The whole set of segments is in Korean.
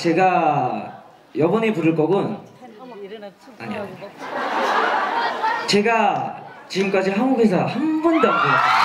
제가 여번에 부를 곡은 아니요 제가 지금까지 한국에서 한 번도 안 불렀어요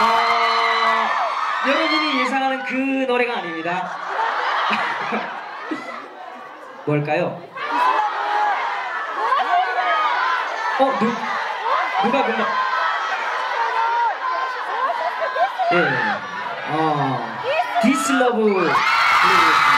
아, 여러분이 예상하는 그 노래가 아닙니다 뭘까요? 어? 누, 누가 불러? 예. 어. This Love.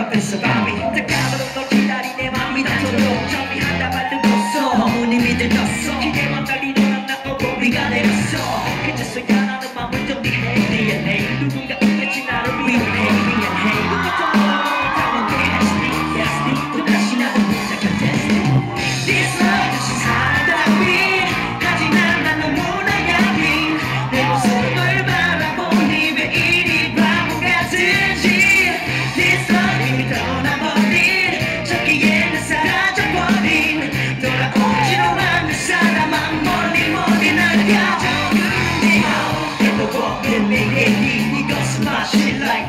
up in survive me.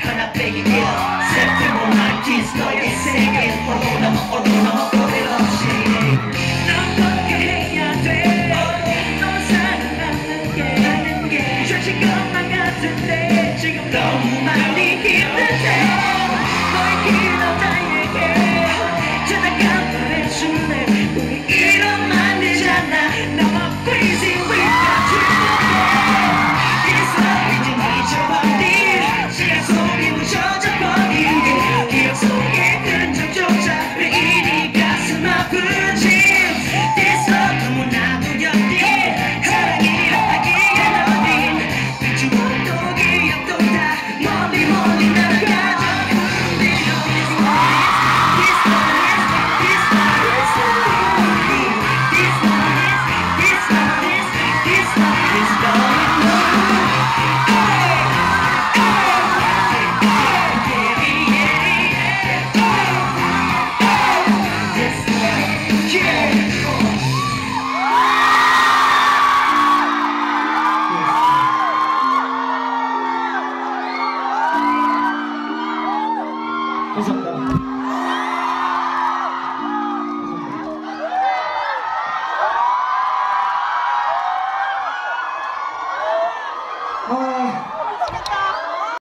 하나 빼기 1 September 19th 너의 생일 오로나 오로나 오로나 난 어떻게 해야 돼 널 사랑하는 게 하는 게 사실 것만 같은데 지금 너무 많이 힘들대 너의 길은 나에게 감사합니 다.